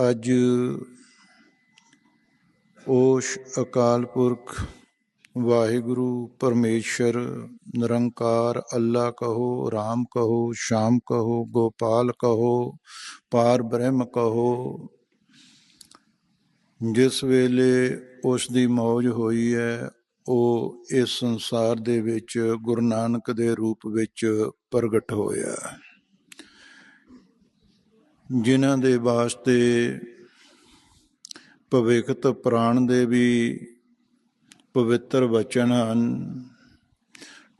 ਅੱਜ ਉਸ ਅਕਾਲ ਪੁਰਖ ਵਾਹਿਗੁਰੂ ਪਰਮੇਸ਼ਰ ਨਿਰੰਕਾਰ ਅੱਲਾ ਕਹੋ RAM ਕਹੋ, ਸ਼ਾਮ ਕਹੋ, ਗੋਪਾਲ ਕਹੋ, ਪਾਰ ਬ੍ਰਹਮ ਕਹੋ। ਜਿਸ ਵੇਲੇ ਉਸ ਦੀ ਮੌਜ ਹੋਈ ਹੈ, ਉਹ ਇਸ ਸੰਸਾਰ ਦੇ ਵਿੱਚ ਗੁਰੂ ਨਾਨਕ ਦੇ ਰੂਪ ਵਿੱਚ ਪ੍ਰਗਟ ਹੋਇਆ। ਜਿਨ੍ਹਾਂ ਦੇ ਵਾਸਤੇ ਭਵਿੱਖਤ ਪ੍ਰਾਣ ਦੇ ਵੀ ਪਵਿੱਤਰ ਵਚਨ ਹਨ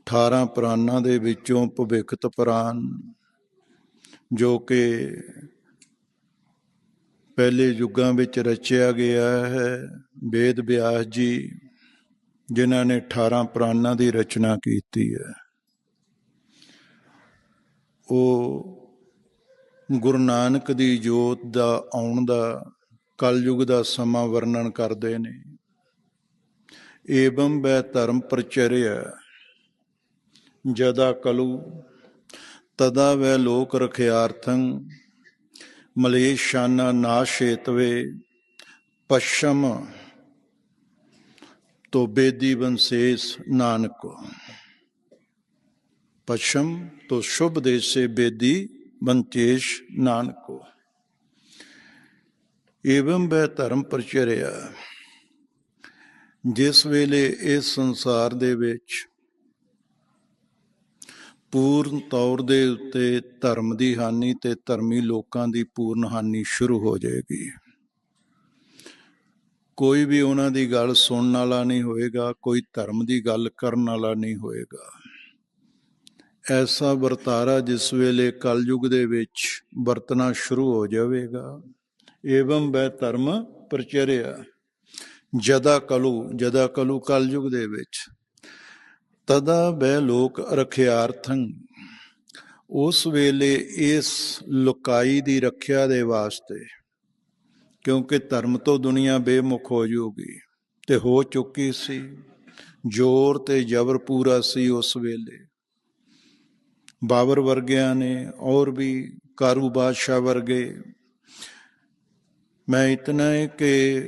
18 ਪ੍ਰਾਨਾਂ ਦੇ ਵਿੱਚੋਂ ਭਵਿੱਖਤ ਪ੍ਰਾਨ ਜੋ ਕਿ ਪਹਿਲੇ ਯੁੱਗਾਂ ਵਿੱਚ ਰਚਿਆ ਗਿਆ ਹੈ, ਵੇਦ ਵਿਆਸ ਜੀ, ਜਿਨ੍ਹਾਂ ਨੇ 18 ਪ੍ਰਾਨਾਂ ਦੀ ਰਚਨਾ ਕੀਤੀ ਹੈ। ਉਹ ਗੁਰੂ ਨਾਨਕ ਦੀ ਜੋਤ ਦਾ ਆਉਣ ਦਾ ਕਲਯੁਗ ਦਾ ਸਮਾਂ ਵਰਣਨ ਕਰਦੇ ਨੇ। ਏਵੰ ਬੈ ਧਰਮ ਪ੍ਰਚਰਿਆ, ਜਦਾ ਕਲੂ, ਤਦਾ ਵੈ ਲੋਕ ਰਖਿਆਰਥੰ, ਮਲੇਸ਼ਾਨਾ ਨਾਸ਼ੇਤਵੇ ਪਸ਼ਮ ਤੋ ਬੇਦੀ ਬੰਸੇਸ ਨਾਨਕ। ਪਸ਼ਮ ਤੋ ਸ਼ੁਭ ਦੇਸੇ ਬੇਦੀ ਬੰਤੇਸ਼ ਨਾਨਕੋ ਏਵੰ ਬੈ ਧਰਮ ਪ੍ਰਚਰਿਆ। ਜਿਸ ਵੇਲੇ ਇਸ ਸੰਸਾਰ ਦੇ ਵਿੱਚ ਪੂਰਨ ਤੌਰ ਦੇ ਉੱਤੇ ਧਰਮ ਦੀ ਹਾਨੀ ਤੇ ਧਰਮੀ ਲੋਕਾਂ ਦੀ ਪੂਰਨ ਹਾਨੀ ਸ਼ੁਰੂ ਹੋ ਜਾਏਗੀ। ਕੋਈ ਵੀ ਉਹਨਾਂ ਦੀ ਗੱਲ ਸੁਣਨ ਵਾਲਾ ਨਹੀਂ ਹੋਏਗਾ, ਕੋਈ ਧਰਮ ਦੀ ਗੱਲ ਕਰਨ ਵਾਲਾ ਨਹੀਂ ਹੋਏਗਾ। ਐਸਾ ਵਰਤਾਰਾ ਜਿਸ ਵੇਲੇ ਕਲਯੁਗ ਦੇ ਵਿੱਚ ਵਰਤਣਾ ਸ਼ੁਰੂ ਹੋ ਜਾਵੇਗਾ। ਏਵੰ ਬੈ ਧਰਮ ਪ੍ਰਚਰਿਆ। ਜਦਾ ਕਲੂ ਜਦਾ ਕਲੂ ਕਲਯੁਗ ਦੇ ਵਿੱਚ। ਤਦਾ ਬੈ ਲੋਕ ਰਖਿਆਰਥੰ। ਉਸ ਵੇਲੇ ਇਸ ਲੁਕਾਈ ਦੀ ਰੱਖਿਆ ਦੇ ਵਾਸਤੇ, ਕਿਉਂਕਿ ਧਰਮ ਤੋਂ ਦੁਨੀਆ ਬੇਮੁਖ ਹੋ ਜਾਊਗੀ ਤੇ ਹੋ ਚੁੱਕੀ ਸੀ। ਜ਼ੋਰ ਤੇ ਜ਼ਬਰ ਪੂਰਾ ਸੀ ਉਸ ਵੇਲੇ। ਬਾਬਰ ਵਰਗਿਆਂ ਨੇ ਔਰ ਵੀ ਕਾਰੂ ਬਾਦਸ਼ਾਹ ਵਰਗੇ। ਮੈਂ ਇਤਨਾ ਹੈ ਕਿ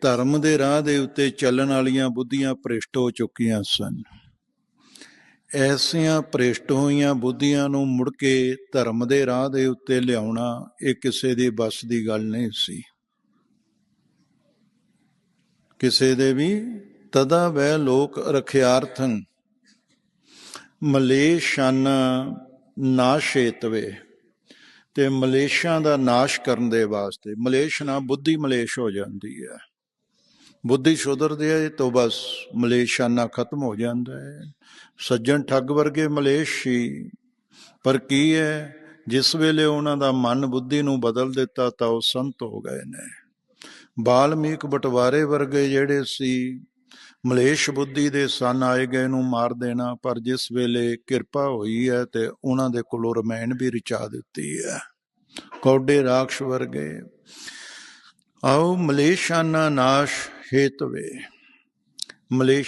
ਧਰਮ ਦੇ ਰਾਹ ਦੇ ਉੱਤੇ ਚੱਲਣ ਵਾਲੀਆਂ ਬੁੱਧੀਆਂ ਭ੍ਰਿਸ਼ਟ ਹੋ ਚੁੱਕੀਆਂ ਸਨ। ਐਸੀਆਂ ਭ੍ਰਿਸ਼ਟ ਹੋਈਆਂ ਬੁੱਧੀਆਂ ਨੂੰ ਮੁੜ ਕੇ ਧਰਮ ਦੇ ਰਾਹ ਦੇ ਉੱਤੇ ਲਿਆਉਣਾ ਇਹ ਕਿਸੇ ਦੀ ਬਸ ਦੀ ਗੱਲ ਨਹੀਂ ਸੀ। ਕਿਸੇ ਦੇ ਵੀ ਤਦਾ ਵੈ ਲੋਕ ਰਖਿਆਰਥੰ ਮਲੇਸ਼ਾਨ ਨਾਸ਼ੇਤਵੇ। ਤੇ ਮਲੇਸ਼ਾਂ ਦਾ ਨਾਸ਼ ਕਰਨ ਦੇ ਵਾਸਤੇ ਮਲੇਸ਼ ਨਾ ਬੁੱਧੀ ਮਲੇਸ਼ ਹੋ ਜਾਂਦੀ ਹੈ। ਬੁੱਧੀ ਸੁਧਰਦੀ ਹੈ ਤਾਂ ਬਸ ਮਲੇਸ਼ਾਨਾ ਖਤਮ ਹੋ ਜਾਂਦਾ ਹੈ। ਸੱਜਣ ਠੱਗ ਵਰਗੇ ਮਲੇਸ਼ ਸੀ ਪਰ ਕੀ ਹੈ, ਜਿਸ ਵੇਲੇ ਉਹਨਾਂ ਦਾ ਮਨ ਬੁੱਧੀ ਨੂੰ ਬਦਲ ਦਿੱਤਾ ਤਾਂ ਉਹ ਸੰਤ ਹੋ ਗਏ ਨੇ। ਬਾਲਮੀਕ ਬਟਵਾਰੇ ਵਰਗੇ ਜਿਹੜੇ ਸੀ ਮਲੇਸ਼ ਬੁੱਧੀ ਦੇ ਸਨ ਆਏ ਗਏ ਨੂੰ ਮਾਰ ਦੇਣਾ, ਪਰ ਜਿਸ ਵੇਲੇ ਕਿਰਪਾ ਹੋਈ ਹੈ ਤੇ ਉਹਨਾਂ ਦੇ ਕੋਲੋਂ ਰਮਾਇਣ ਵੀ ਰਚਾ ਦਿੱਤੀ ਹੈ। ਕੌਡੇ ਰਾਖਸ਼ ਵਰਗੇ, ਆਓ ਮਲੇਸ਼ਾਨਾ ਨਾਸ਼ ਹੇਤਵੇ। ਮਲੇਸ਼